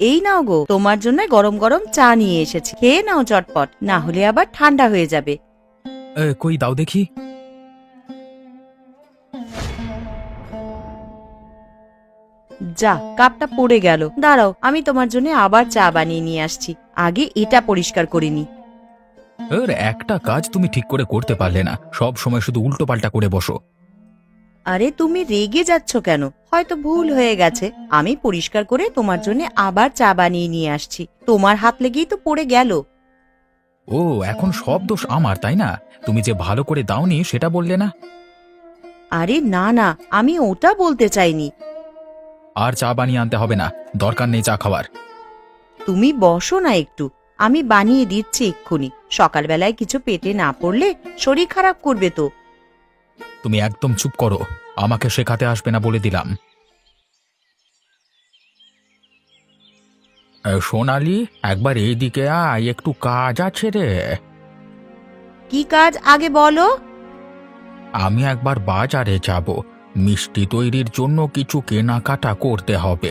এই নাও গো তোমার জন্য গরম গরম চা নিয়ে এসেছি। খেয়ে নাও চটপট না হলে আবার ঠান্ডা হয়ে যাবে। এ, কই দাও দেখি। যা কাপটা পড়ে গেল। দাঁড়াও আমি তোমার জন্য আবার চা বানিয়ে নিয়ে আসছি। আগে এটা পরিষ্কার করিনি এর একটা কাজ তুমি ঠিক করে করতে পারলে না। সব সময় শুধু উল্টো পাল্টা করে বসো। আরে তুমি রেগে যাচ্ছ কেন? হয়তো ভুল হয়ে গেছে। আমি পরিষ্কার করে তোমার জন্য আবার চা বানিয়ে নিয়ে আসছি। তোমার হাত লেগেই তো পড়ে গেল। ও এখন সব দোষ আমার তাই না? তুমি যে ভালো করে দাওনি সেটা বললে না? আরে না না আমি ওটা বলতে চাইনি। আর চা বানিয়ে আনতে হবে না। দরকার নেই চা খাওয়ার। তুমি বসো না একটু। আমি বানিয়ে দিচ্ছি এক্ষুনি। সকালবেলায় কিছু পেটে না পড়লে শরীর খারাপ করবে তো। তুমি একদম চুপ করো। আমাকে শেখাতে আসবে না বলে দিলাম। সোনালি একবার এইদিকে আয় একটু কাজ আছে রে। কি কাজ আগে বলো? আমি একবার বাজারে যাব। মিষ্টি তৈরির জন্য কিছু কেনাকাটা করতে হবে।